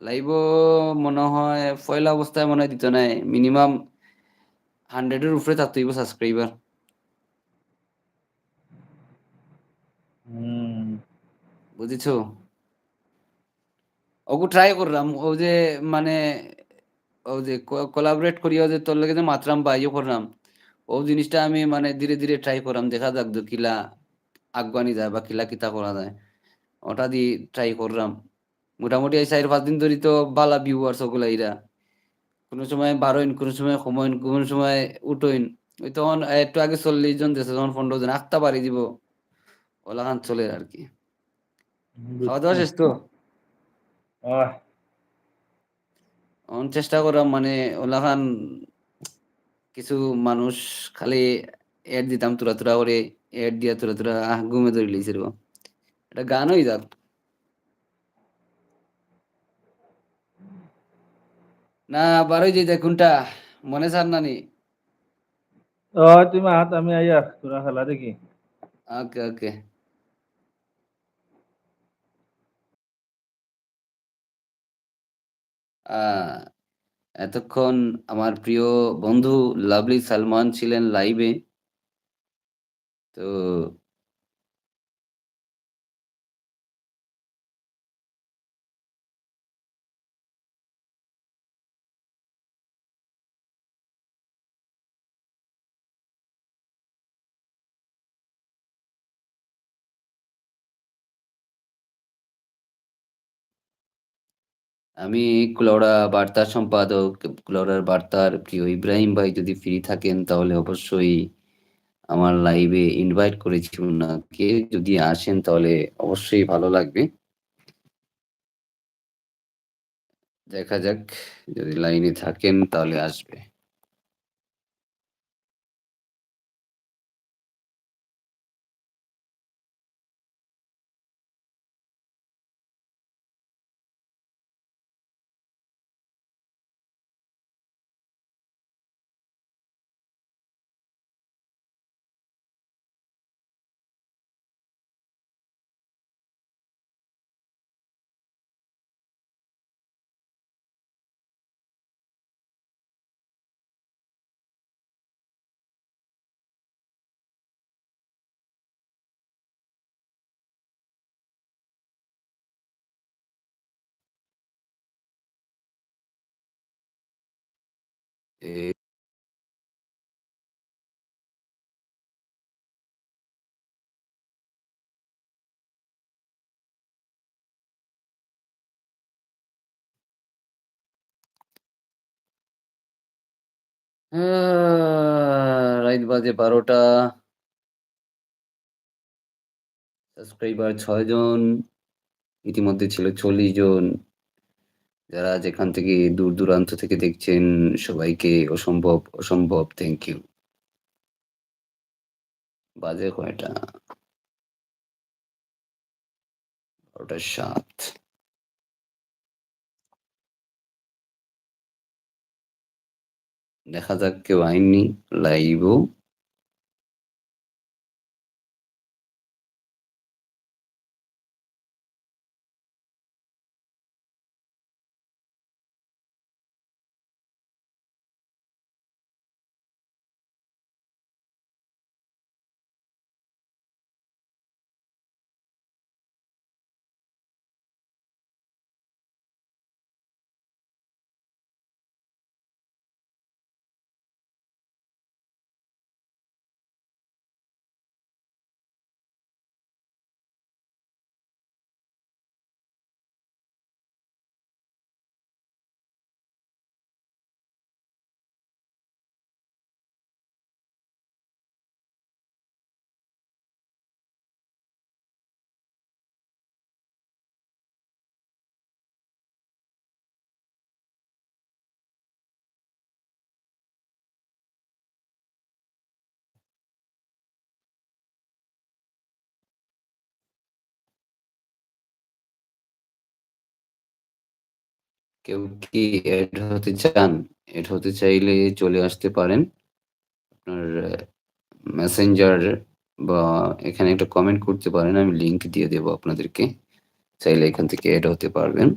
লাইভও মনে হয় পয়লা অবস্থায় মনে হয় দিত নাই মিনিমাম হান্ড্রেডের উপরে থাকতে হইব সাবস্ক্রাইবার বুঝেছ ওগু ট্রাই করলাম ও যে মানে ও যে কোলাবরেট করিয়া যে তোর লগে যে মাত্রাম বাইও করলাম ও জিনিসটা আমি মানে ধীরে ধীরে ট্রাই করলাম দেখা যাক কিলা আগুয়ানি যায় বা কিলা কিতা করা যায়। ওটা দিয়ে ট্রাই করলাম মোটামুটি এই চার পাঁচ দিন ধরে তো বালা ভিউয়ার্স ওগুলা ইরা কোনো সময় বারোইন কোনো সময় সময়ন কোনো সময় উঠোইন ওই তখন একটু আগে চল্লিশ জন দিয়েছে তখন পনেরো জন আটটা বাড়ি দিব। ওলাখান চলে আর কি। খাওয়া দাওয়া শেষ তো চেষ্টা করাম মানে ওলাখান কিছু মানুষ খালি এড দিতাম তুরা তুরা করে এড দিয়া তুরা তুরা আহ ঘুমে ধরে লিয়েছে এটা গান হয়ে যাক। না বারোই যে কোনটা? মনে সার নানি ও তুমি হাত আমি আইয়া তোরা খেলা দেখি। ওকে ওকে এতক্ষণ আমার প্রিয় বন্ধু লাভলি সালমান ছিলেন লাইভে। তো আমি ক্লোরা বার্তা সম্পাদক ক্লোরার বার্তার প্রিয় ইব্রাহিম ভাই যদি ফ্রি থাকেন, তাহলে অবশ্যই আমার লাইভে ইনভাইট করেছি ওনাকে যদি আসেন, তাহলে অবশ্যই ভালো লাগবে। দেখা যাক, যদি লাইনে থাকেন, তাহলে আসবে। আহ, রাত বাজে বারোটা। সাবস্ক্রাইবার ছয় জন ইতিমধ্যে ছিল চল্লিশ জন। যারা যেখান থেকে দূর দূরান্ত থেকে দেখছেন, সবাইকে অসম্ভব অসম্ভব থ্যাংক ইউ বাজে কয়টা? বারোটা সাত। দেখা যাক কেউ আইননি লাইভও কেউ কি এড হতে চান? এড হতে চাইলে চলে আসতে পারেন। আপনার মেসেঞ্জার বা এখানে একটা কমেন্ট করতে পারেন। আমি লিঙ্ক দিয়ে দেবো আপনাদেরকে। চাইলে এখান থেকে এড হতে পারবেন।